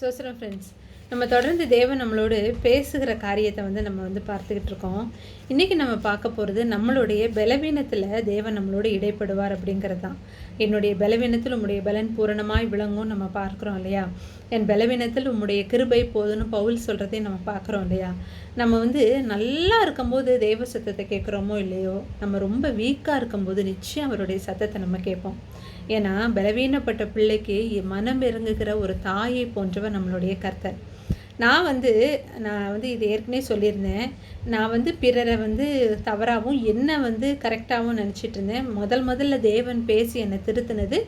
சோசரம் friends நம்ம தொடர்ந்து தேவன் நம்மளோடு பேசுகிற காரியத்தை வந்து நம்ம வந்து பார்த்துக்கிட்டு இருக்கோம். இன்றைக்கி நம்ம பார்க்க போகிறது நம்மளுடைய பலவீனத்தில் தேவன் நம்மளோடு இடைப்படுவார் அப்படிங்கிறது தான் என்னுடைய பலவீனத்தில் உம்முடைய பலன் பூரணமாய் விளங்கும் நம்ம பார்க்குறோம் இல்லையா? என் பலவீனத்தில் உம்முடைய கிருபை போதுன்னு பவுல் சொல்கிறதையும் நம்ம பார்க்குறோம் இல்லையா? நம்ம வந்து நல்லா இருக்கும்போது தேவ சத்தத்தை கேட்குறோமோ இல்லையோ நம்ம ரொம்ப வீக்காக இருக்கும்போது நிச்சயம் அவருடைய சத்தத்தை நம்ம கேட்போம். ஏன்னா பலவீனப்பட்ட பிள்ளைக்கு மனம் இறங்குகிற ஒரு தாயை போன்றவர் நம்மளுடைய கர்த்தர். நான் வந்து நான் வந்து இது ஏற்கனவே சொல்லியிருந்தேன். நான் வந்து பிறரை வந்து தவறாகவும் என்ன வந்து கரெக்டாகவும் நினச்சிட்டு இருந்தேன். முதல் முதல்ல தேவன் பேசி என்னை திருத்தினது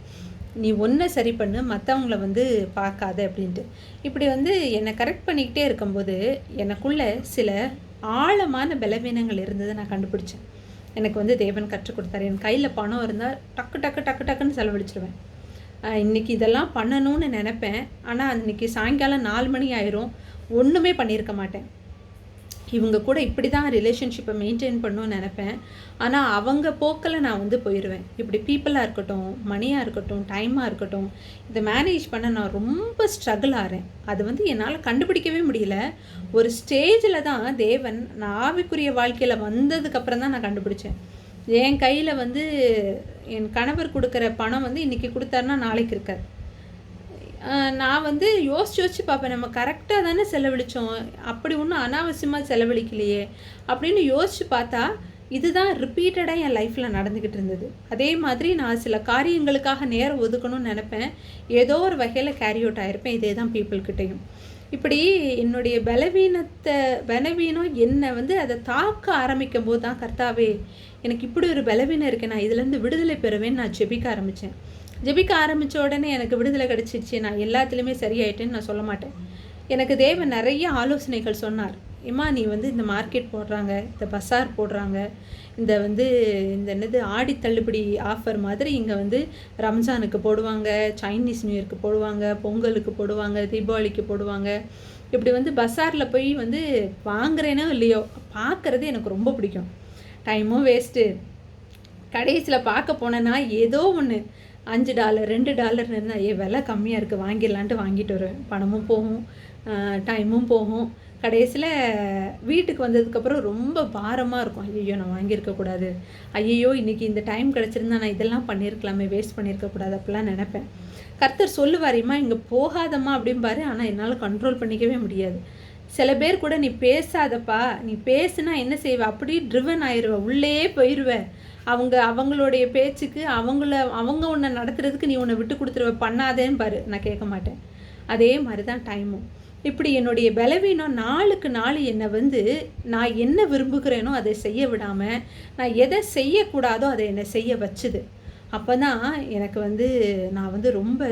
நீ ஒன்றை சரி பண்ணு மற்றவங்கள வந்து பார்க்காத அப்படின்ட்டு. இப்படி வந்து என்னை கரெக்ட் பண்ணிக்கிட்டே இருக்கும்போது எனக்குள்ளே சில ஆழமான பலவீனங்கள் இருந்ததை நான் கண்டுபிடிச்சேன். எனக்கு வந்து தேவன் கற்றுக் கொடுத்தாரு. என் கையில் பணம் இருந்தால் டக்கு டக்கு டக்கு டக்குன்னு செலவழிச்சிடுவேன் இன்றைக்கி இன்னைக்கு இதெல்லாம் பண்ணணும்னு நினைப்பேன். ஆனால் அன்றைக்கி சாயங்காலம் நாலு மணி ஆயிரும். ஒன்றுமே பண்ணியிருக்க மாட்டேன். இவங்க கூட இப்படி தான் ரிலேஷன்ஷிப்பை மெயின்டைன் பண்ணணும்னு நினைப்பேன். ஆனால் அவங்க போக்கில் நான் வந்து போயிடுவேன் இப்படி பீப்புளாக இருக்கட்டும் மணியாக இருக்கட்டும் டைமாக இருக்கட்டும் இதை மேனேஜ் பண்ண நான் ரொம்ப ஸ்ட்ரகிள் ஆகிறேன் அது வந்து என்னால் கண்டுபிடிக்கவே முடியல. ஒரு ஸ்டேஜில் தான் தேவன் நான் ஆவிக்குரிய வாழ்க்கையில் வந்ததுக்கப்புறம் தான் நான் கண்டுபிடிச்சேன். என் கையில் வந்து என் கணவர் கொடுக்குற பணம் வந்து இன்றைக்கி கொடுத்தாருன்னா நாளைக்கு இருக்காது நான் வந்து யோசிச்சு யோசிச்சு பார்ப்பேன். நம்ம கரெக்டாக தானே செலவழித்தோம் அப்படி ஒன்றும் அனாவசியமாக செலவழிக்கலையே அப்படின்னு யோசிச்சு பார்த்தா இதுதான் ரிப்பீட்டடாக என் லைஃப்பில் நடந்துக்கிட்டு இருந்தது. அதே மாதிரி நான் சில காரியங்களுக்காக நேரம் ஒதுக்கணும்னு நினப்பேன். ஏதோ ஒரு வகையில் கேரி அவுட் ஆகிருப்பேன் இதே தான் பீப்புள்கிட்டையும் இப்படி என்னுடைய பலவீனத்தை பலவீனம் என்னை வந்து அதை தாக்க ஆரம்பிக்கும் போது தான் கர்த்தாவே எனக்கு இப்படி ஒரு பலவீனம் இருக்குது நான் இதுலேருந்து விடுதலை பெறுவேன்னு நான் ஜெபிக்க ஆரம்பித்தேன் ஜெபிக்க ஆரம்பித்த உடனே எனக்கு விடுதலை கிடச்சிச்சு நான் எல்லாத்துலேயுமே சரியாயிட்டேன்னு நான் சொல்ல மாட்டேன். எனக்கு தேவன் நிறைய ஆலோசனைகள் சொன்னார். இம்மா நீ வந்து இந்த மார்க்கெட் போடுறாங்க இந்த பஸார் போடுறாங்க இந்த வந்து இந்த என்னது ஆடி தள்ளுபடி ஆஃபர் மாதிரி இங்கே வந்து ரம்ஜானுக்கு போடுவாங்க சைனீஸ் நியூ இயர்க்கு போடுவாங்க பொங்கலுக்கு போடுவாங்க தீபாவளிக்கு போடுவாங்க. இப்படி வந்து பஸாரில் போய் வந்து வாங்குறேனோ இல்லையோ பார்க்குறது எனக்கு ரொம்ப பிடிக்கும். டைமும் வேஸ்ட்டு. கடைசியில் பார்க்க போனேன்னா ஏதோ ஒன்று அஞ்சு டாலர் ரெண்டு டாலர்னு இருந்தால் ஏ விலை கம்மியாக இருக்குது வாங்கிடலான்ட்டு வாங்கிட்டு வருவேன். பணமும் போகும் டைமும் போகும். கடைசியில் வீட்டுக்கு வந்ததுக்கப்புறம் ரொம்ப பாரமாக இருக்கும். ஐயோ நான் வாங்கியிருக்கக்கூடாது ஐயோ இன்றைக்கி இந்த டைம் கிடச்சிருந்தா நான் இதெல்லாம் பண்ணியிருக்கலாமே வேஸ்ட் பண்ணியிருக்கக்கூடாது அப்படிலாம் நினப்பேன். கர்த்தர் சொல்லுவாரிம்மா இங்கே போகாதம்மா அப்படிம்பாரு ஆனால் என்னால் கண்ட்ரோல் பண்ணிக்கவே முடியாது. சில பேர் கூட நீ பேசாதப்பா நீ பேசுனா என்ன செய்வ? அப்படி ட்ரிவன் ஆயிடுவ உள்ளே போயிடுவேன் அவங்க அவங்களுடைய பேச்சுக்கு அவங்கள அவங்க உன்னை நடத்துறதுக்கு நீ உன்னை விட்டு கொடுத்துருவ பண்ணாதேன்னு பாரு. நான் கேட்க மாட்டேன். அதே மாதிரி தான் டைமும் இப்படி என்னுடைய பலவீனம் நாளுக்கு நாள் என்னை வந்து நான் என்ன விரும்புகிறேனோ அதை செய்ய விடாமல் நான் எதை செய்யக்கூடாதோ அதை என்னை செய்ய வச்சுது. அப்போ தான் எனக்கு வந்து நான் வந்து ரொம்ப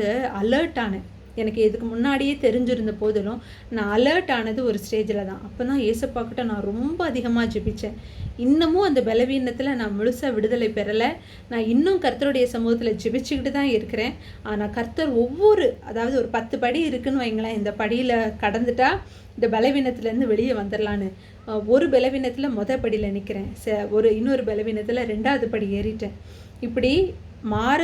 அலர்ட் ஆனேன். எனக்கு இதுக்கு முன்னாடியே தெரிஞ்சிருந்த போதிலும் நான் அலர்ட் ஆனது ஒரு ஸ்டேஜில் தான். அப்போ தான் ஏசப்பாக்கிட்ட நான் ரொம்ப அதிகமாக ஜெபித்தேன் இன்னமும் அந்த பலவீனத்தில் நான் முழுசாக விடுதலை பெறலை. நான் இன்னும் கர்த்தருடைய சமூகத்தில் ஜெபிச்சுக்கிட்டு தான் இருக்கிறேன். ஆனால் கர்த்தர் ஒவ்வொரு அதாவது ஒரு பத்து படி இருக்குன்னு வைங்களேன் இந்த படியில் கடந்துட்டா இந்த பலவீனத்துலேருந்து வெளியே வந்துடலான்னு ஒரு பலவீனத்தில் முத படியில் நிற்கிறேன் ச ஒரு இன்னொரு பலவீனத்தில் ரெண்டாவது படி ஏறிட்டேன். இப்படி மாற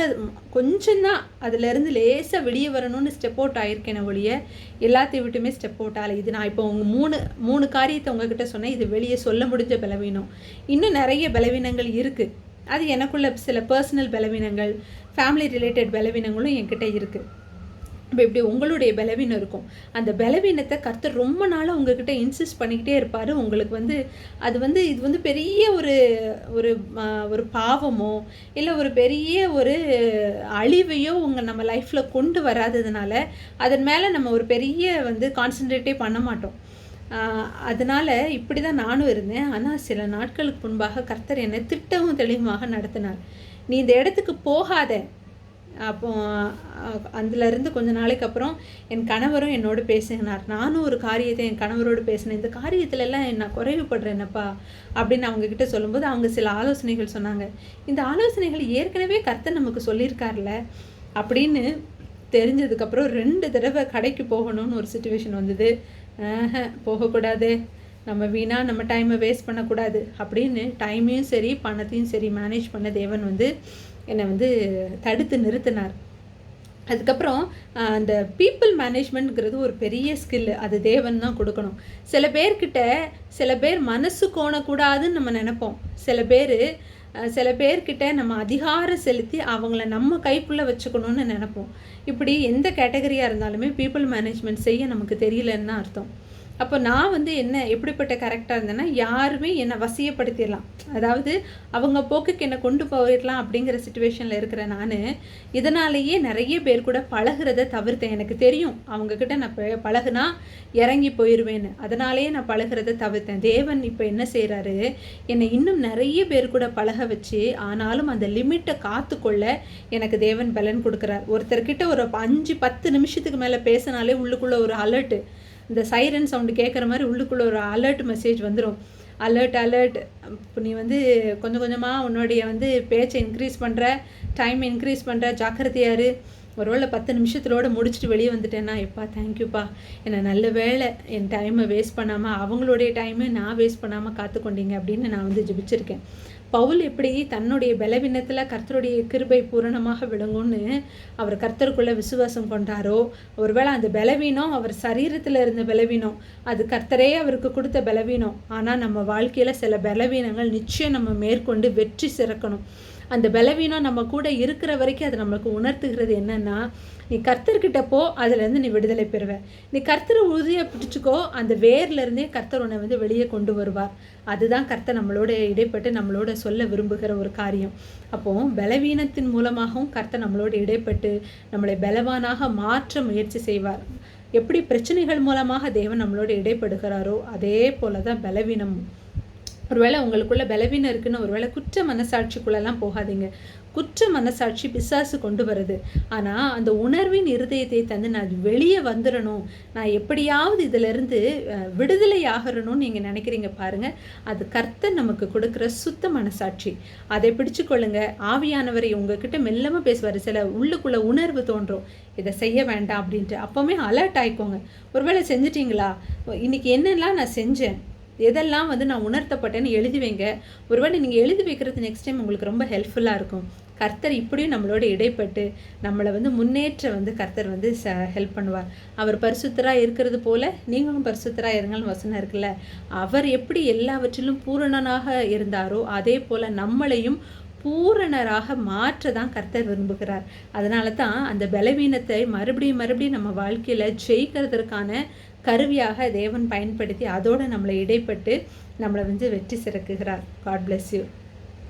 கொஞ்சம்தான் அதுலேருந்து லேசாக வெளியே வரணும்னு ஸ்டெப் அவுட் ஆயிருக்கேன் ஒழிய எல்லாத்தையும் விட்டுமே ஸ்டெப் அவுட் ஆகலை. இது நான் இப்போ உங்கள் மூணு மூணு காரியத்தை உங்ககிட்ட சொன்னேன். இது வெளியே சொல்ல முடிஞ்ச பலவீனம். இன்னும் நிறைய பலவீனங்கள் இருக்குது அது எனக்குள்ள சில பர்சனல் பலவீனங்கள் ஃபேமிலி ரிலேட்டட் பலவீனங்களும் என்கிட்ட இருக்குது இப்போ இப்படி உங்களுடைய பலவீனம் இருக்கும். அந்த பலவீனத்தை கர்த்தர் ரொம்ப நாளாக உங்ககிட்ட இன்சிஸ்ட் பண்ணிக்கிட்டே இருப்பார். உங்களுக்கு வந்து அது வந்து இது வந்து பெரிய ஒரு ஒரு ஒரு பாவமோ இல்லை ஒரு பெரிய ஒரு அழிவையோ உங்கள் நம்ம லைஃப்பில் கொண்டு வராததுனால அதன் மேலே நம்ம ஒரு பெரிய வந்து கான்சென்ட்ரேட்டே பண்ண மாட்டோம். அதனால் அதனால இப்படி தான் நானும் இருந்தேன். ஆனால் சில நாட்களுக்கு முன்பாக கர்த்தர் என்னை திட்டமும் தெளிவுமாக நடத்தினார். நீ இந்த இடத்துக்கு போகாத. அப்போ அதுலேருந்து கொஞ்ச நாளைக்கு அப்புறம் என் கணவரும் என்னோடு பேசினார். நானும் ஒரு காரியத்தை என் கணவரோடு பேசினேன். இந்த காரியத்துல எல்லாம் நான் குறைவுபடுறேனப்பா அப்படின்னு அவங்கக்கிட்ட சொல்லும்போது அவங்க சில ஆலோசனைகள் சொன்னாங்க. இந்த ஆலோசனைகள் ஏற்கனவே கர்த்தர் நமக்கு சொல்லியிருக்கார்ல அப்படின்னு தெரிஞ்சதுக்கப்புறம் ரெண்டு தடவை கடைக்கு போகணும்னு ஒரு சுச்சுவேஷன் வந்தது. ஆஹ, போகக்கூடாது. நம்ம வீணாக நம்ம டைமை வேஸ்ட் பண்ணக்கூடாது. அப்படின்னு டைமையும் சரி பணத்தையும் சரி மேனேஜ் பண்ண தேவன் வந்து என்னை வந்து தடுத்து நிறுத்தினார். அதுக்கப்புறம் அந்த பீப்புள் மேனேஜ்மெண்ட்ங்கிறது ஒரு பெரிய ஸ்கில் அது தேவன் தான் கொடுக்கணும். சில பேர்கிட்ட சில பேர் மனசு கோணக்கூடாதுன்னு நம்ம நினைப்போம். சில பேர் சில பேர்கிட்ட நம்ம அதிகாரம் செலுத்தி அவங்கள நம்ம கைக்குள்ளே வச்சுக்கணும்னு நினைப்போம். இப்படி எந்த கேட்டகரியாக இருந்தாலுமே பீப்புள் மேனேஜ்மெண்ட் செய்ய நமக்கு தெரியலன்னு தான் அர்த்தம். அப்போ நான் வந்து என்ன எப்படிப்பட்ட கரெக்டாக இருந்தேன்னா யாருமே என்னை வசியப்படுத்திடலாம். அதாவது அவங்க போக்குக்கு என்னை கொண்டு போயிடலாம் அப்படிங்கிற சுச்சுவேஷனில் இருக்கிற நான் இதனாலேயே நிறைய பேர் கூட பழகுறத தவிர்த்தேன். எனக்கு தெரியும் அவங்கக்கிட்ட நான் ப- பழகுனா இறங்கி போயிடுவேன்னு அதனாலேயே நான் பழகுறத தவிர்த்தேன். தேவன் இப்போ என்ன செய்கிறாரு என்னை இன்னும் நிறைய பேர் கூட பழக வச்சு ஆனாலும் அந்த லிமிட்டை காத்துக்கொள்ள எனக்கு தேவன் பலன் கொடுக்குறார். ஒருத்தர்கிட்ட ஒரு அஞ்சு பத்து நிமிஷத்துக்கு மேலே பேசினாலே உள்ளுக்குள்ளே ஒரு அலர்ட்டு இந்த சைரன் சவுண்டு கேட்குற மாதிரி உள்ளுக்குள்ளே ஒரு அலர்ட் மெசேஜ் வந்துடும் அலர்ட் அலர்ட் இப்போ நீ வந்து கொஞ்சம் கொஞ்சமாக உன்னுடைய வந்து பேச்சை இன்க்ரீஸ் பண்ணுற டைம் இன்க்ரீஸ் பண்ணுற ஜாக்கிரதையாரு ஒருவேளை பத்து நிமிஷத்துலோடு முடிச்சுட்டு வெளியே வந்துட்டேன்னா எப்பா தேங்க்யூப்பா என்னை நல்ல வேளை என் டைமை வேஸ்ட் பண்ணாமல் அவங்களுடைய டைமை நான் வேஸ்ட் பண்ணாமல் காத்துக்கொண்டீங்க அப்படின்னு நான் வந்து ஜெபிச்சிருக்கேன். பவுல் எப்படி தன்னுடைய பலவீனத்தில் கர்த்தருடைய கிருபை பூரணமாக விளங்கும்னு அவர் கர்த்தருக்குள்ளே விசுவாசம் கொண்டாரோ? ஒருவேளை அந்த பலவீனம் அவர் சரீரத்தில் இருந்த பலவீனம் அது கர்த்தரே அவருக்கு கொடுத்த பலவீனம். ஆனால் நம்ம வாழ்க்கையில் சில பலவீனங்கள் நிச்சயம் நம்ம மேற்கொண்டு வெற்றி சிறக்கணும். அந்த பலவீனம் நம்ம கூட இருக்கிற வரைக்கும் அது நம்மளுக்கு உணர்த்துகிறது என்னென்னா நீ கர்த்தர்கிட்ட போ அதுலேருந்து நீ விடுதலை பெறுவ. நீ கர்த்தரை உறுதியை பிடிச்சிக்கோ அந்த வேர்லேருந்தே கர்த்தர் உன்னை வந்து வெளியே கொண்டு வருவார். அதுதான் கர்த்தர் நம்மளோட இடைப்பட்டு நம்மளோட சொல்ல விரும்புகிற ஒரு காரியம். அப்போ பலவீனத்தின் மூலமாகவும் கர்த்தர் நம்மளோட இடைப்பட்டு நம்மளை பலவானாக மாற்ற முயற்சி செய்வார். எப்படி பிரச்சனைகள் மூலமாக தேவன் நம்மளோட இடைப்படுகிறாரோ அதே போல தான் பலவீனம் ஒருவேளை உங்களுக்குள்ள பலவீனம் இருக்குன்னு ஒருவேளை குற்ற மனசாட்சிக்குள்ளெல்லாம் போகாதீங்க. குற்ற மனசாட்சி பிசாசு கொண்டு வருது ஆனால் அந்த உணர்வின் இருதயத்தை தந்து நான் வெளியே வந்துடணும் நான் எப்படியாவது இதிலிருந்து விடுதலை ஆகிறணும்னு நீங்கள் நினைக்கிறீங்க பாருங்கள் அது கர்த்தர் நமக்கு கொடுக்குற சுத்த மனசாட்சி. அதை பிடிச்சுக்கொள்ளுங்க ஆவியானவரை உங்ககிட்ட மெல்லமாக பேசுவார். சில உள்ளுக்குள்ள உணர்வு தோன்றும். இதை செய்ய வேண்டாம் அப்படின்ட்டு. அப்போவுமே அலர்ட் ஆயிக்கோங்க. ஒருவேளை செஞ்சிட்டிங்களா? இன்னைக்கு என்னெல்லாம் நான் செஞ்சேன்? எதெல்லாம் வந்து நான் உணர்த்தப்பட்டேன்னு எழுதி வைங்க. ஒருவேளை நீங்கள் எழுதி வைக்கிறது நெக்ஸ்ட் டைம் உங்களுக்கு ரொம்ப ஹெல்ப்ஃபுல்லாக இருக்கும். கர்த்தர் இப்படியும் நம்மளோட இடைப்பட்டு நம்மளை வந்து முன்னேற்ற வந்து கர்த்தர் வந்து ச ஹெல்ப் பண்ணுவார். அவர் பரிசுத்தராக இருக்கிறது போல் நீங்களும் பரிசுத்தராக இருங்கள்னு வசனம் இருக்குல்ல. அவர் எப்படி எல்லாவற்றிலும் பூரணனாக இருந்தாரோ அதே போல் நம்மளையும் பூரணராக மாற்ற தான் கர்த்தர் விரும்புகிறார். அதனால தான் அந்த பலவீனத்தை மறுபடியும் மறுபடியும் நம்ம வாழ்க்கையில் ஜெயிக்கிறதுக்கான கருவியாக தேவன் பயன்படுத்தி அதோடு நம்மளை இடைப்பட்டு நம்மளை வந்து வெற்றி சிறக்குகிறார். God bless you